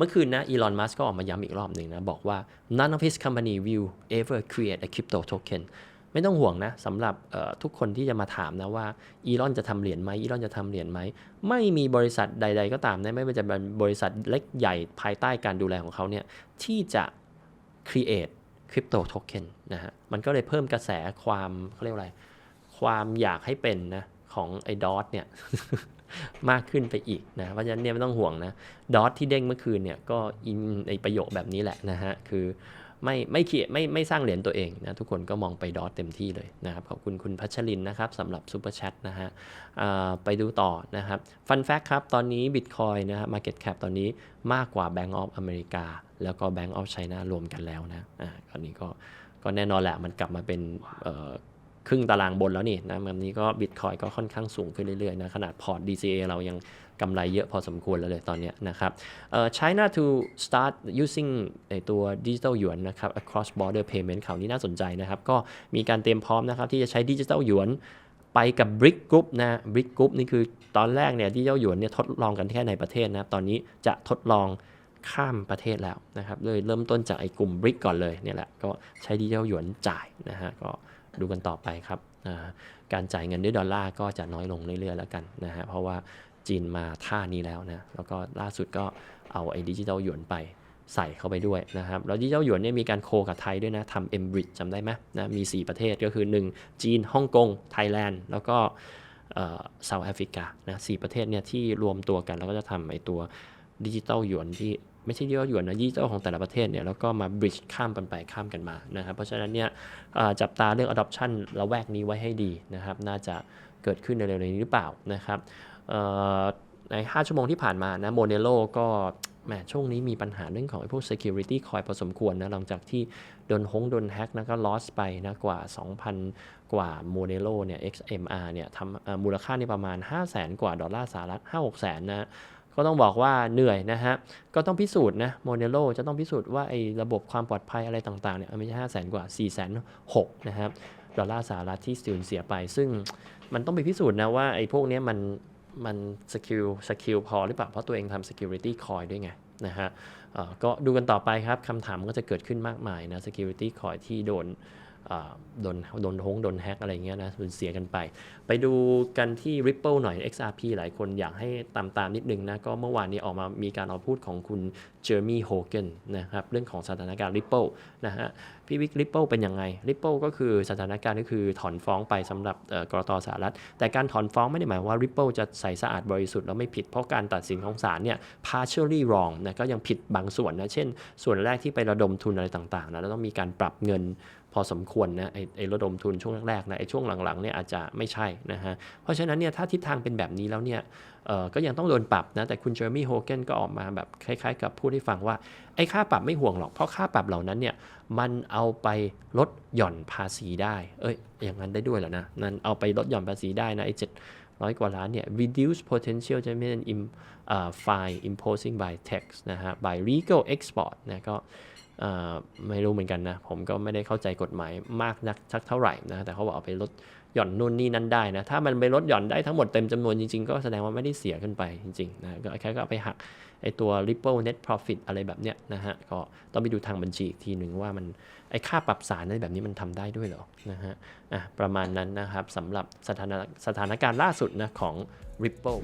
เมื่อคืนนะอีลอนมัสก็ออกมาย้ำอีกรอบหนึ่งนะ บอกว่า none of his company will ever create a crypto token ไม่ต้องห่วงนะสำหรับทุกคนที่จะมาถามนะว่าอีลอนจะทำเหรียญไหมอีลอนจะทำเหรียญไหม ไม่มีบริษัทใด ๆ ก็ตามนะไม่ว่าจะเป็นบริษัทเล็กใหญ่ภายใต้การดูแลของเขาเนี่ยที่จะ create crypto token นะฮะมันก็เลยเพิ่มกระแสความเขาเรียกว่าอะไร ความอยากให้เป็นนะของไอ้ดอทเนี่ย มากขึ้นไปอีกนะ เพราะฉะนั้นเนี่ยไม่ต้องห่วงนะ ดอทที่เด้งเมื่อคืนเนี่ยก็อินในประโยคแบบนี้แหละนะฮะ คือไม่ไม่เขียไม่ไม่สร้างเหรียญตัวเองนะทุกคนก็มองไปดอทเต็มที่เลยนะครับ ขอบคุณคุณพัชรินนะครับสำหรับซูเปอร์แชทนะฮะไปดูต่อนะครับฟันแฟกครับ ตอนนี้ Bitcoin นะฮะ Market Cap ตอนนี้มากกว่า Bank of America แล้วก็ Bank of China รวมกันแล้วนะอ่าตอนนี้ก็ก็แน่นอนแหละมันกลับมาเป็น ครึ่งตารางบนแล้วนี่นะแบบนี้ก็บิตคอยก็ค่อนข้างสูงขึ้นเรื่อยๆนะขนาดพอร์ต DCA เรายังกำไรเยอะพอสมควรแล้วเลยตอนนี้นะครับเอ่อ China to start using ตัว digital yuan นะครับ across border payment ข่าวนี้น่าสนใจนะครับ ก็มีการเตรียมพร้อมนะครับ ที่จะใช้ digital yuan ไปกับ BRIC Group นะ BRIC Group นี่คือตอนแรกเนี่ย digital yuan เนี่ยทดลองกันแค่ในประเทศนะครับ ตอนนี้จะทดลองข้ามประเทศแล้วนะครับเลยเริ่มต้นจากไอ้กลุ่ม BRIC ก่อนเลยเนี่ยแหละ ก็ใช้ดิจิทัลหยวนจ่ายนะฮะก็ ดูกันต่อไปครับการจ่ายเงินด้วยดอลลาร์ก็จะน้อยลงเรื่อยๆแล้วกันนะฮะเพราะว่าจีนมาท่านี้แล้วนะแล้วก็ล่าสุดก็เอาไอ้ดิจิทัลหยวนไปใส่เข้าไปด้วยนะครับแล้วดิจิทัลหยวนเนี่ยมีการโคกับไทยด้วยนะทำเอ็มบริดจำได้ไหมนะมี 4 ประเทศก็คือ 1 จีนฮ่องกงไทยแลนด์แล้วก็เซาท์แอฟริกานะสประเทศเนี่ยที่รวมตัวกันแล้วก็จะทำไอ้ตัวดิจิทัลหยวนที่ ไม่ใช่ดิจิทัลหยวนนะดิจิทัลของแต่ละประเทศเนี่ยแล้วก็มาบริดจ์ข้ามกันไปข้ามกันมานะครับเพราะฉะนั้นเนี่ยจับตาเรื่อง adoption ละแวกนี้ไว้ให้ดีนะครับน่าจะเกิดขึ้นในเร็วๆนี้หรือเปล่านะครับใน 5 ชั่วโมงที่ผ่านมานะโมเดโลก็แหมช่วงนี้มีปัญหาเรื่องของไอ้พวก security coin พอสมควรนะหลังจากที่โดนฮงโดนแฮกนะก็ loss ไปนะกว่า 2,000 กว่าโมเดโลเนี่ย XMR เนี่ยทำมูลค่านี่ประมาณ 5 0 0แสนกว่าดอลลาร์สหรัฐ5-6แสนนะ ก็ต้องบอกว่าเหนื่อยนะฮะ ก็ต้องพิสูจน์นะโมเดโลจะต้องพิสูจน์ว่าไอ้ระบบความปลอดภัยอะไรต่างๆเนี่ยไม่ใช่ห้าแสนกว่า4ี่แสนหกนะครับดอลลาร์สหรัฐที่สูญเสียไป ซึ่งมันต้องไปพิสูจน์นะว่าไอ้พวกนี้มันมันสกิลสกิลพอหรือเปล่า เพราะตัวเองทำ security coin ด้วยไงนะฮะก็ดูกันต่อไปครับคำถามก็จะเกิดขึ้นมากมายนะ security coin ที่โดน โดนโดนทงโดนแฮกอะไรเงี้ยนะสูญเสียกันไป ไปดูกันที่ Ripple หน่อย XRP หลายคนอยากให้ตามตามนิดนึงนะ ก็เมื่อวานนี้ออกมามีการออกพูดของคุณเจอร์มี่โฮเกนนะครับ เรื่องของสถานการณ์ Ripple นะฮะ พี่วิก Ripple เป็นยังไง Ripple ก็คือสถานการณ์ก็คือถอนฟ้องไปสำหรับเอ่อกรตสหรัฐ แต่การถอนฟ้องไม่ได้หมายว่า Ripple จะใสสะอาดบริสุทธิ์แล้วไม่ผิดเพราะการตัดสินของศาลเนี่ย partially wrong นะก็ยังผิดบางส่วนนะเช่น ส่วนแรกที่ไประดมทุนอะไรต่างๆนะแล้วต้องมีการปรับเงินพอสมควรนะไอ้ไอระดมทุนช่วงแรกๆนะไอ้ช่วงหลังๆเนี่ยอาจจะไม่ใช่นะฮะเพราะฉะนั้นเนี่ยถ้าทิศทางเป็นแบบนี้แล้วเนี่ยเอ่อก็ยังต้องโดนปรับนะแต่คุณเจอร์มี่โฮเกนก็ออกมาแบบคล้ายๆ กับพูดให้ฟังว่าไอ้ค่าปรับไม่ห่วงหรอก เพราะค่าปรับเหล่านั้นเนี่ยมันเอาไปลดหย่อนภาษีได้ เอ้ยอย่างนั้นได้ด้วยเหรอนะนั่นเอาไปลดหย่อนภาษีได้นะไอ้เจ็ดร้อยกว่าล้านเนี่ย reduce potential judgment in อ่า fine imposing by tax นะฮะ by legal export นะก็ ไม่รู้เหมือนกันนะ ผมก็ไม่ได้เข้าใจกฎหมายมากนักสักเท่าไหร่นะ แต่เขาบอกเอาไปลดหย่อนนู่นนี่นั่นได้นะ ถ้ามันไปลดหย่อนได้ทั้งหมดเต็มจำนวนจริงๆ ก็แสดงว่าไม่ได้เสียขึ้นไปจริงๆนะ ก็แค่ก็ไปหักไอตัว Ripple Net Profit อะไรแบบเนี้ยนะฮะ ก็ต้องไปดูทางบัญชีอีกทีหนึ่งว่ามันไอค่าปรับสารในแบบนี้มันทำได้ด้วยเหรอนะฮะ อะประมาณนั้นนะครับสำหรับสถานสถานการณ์ล่าสุดนะของ Ripple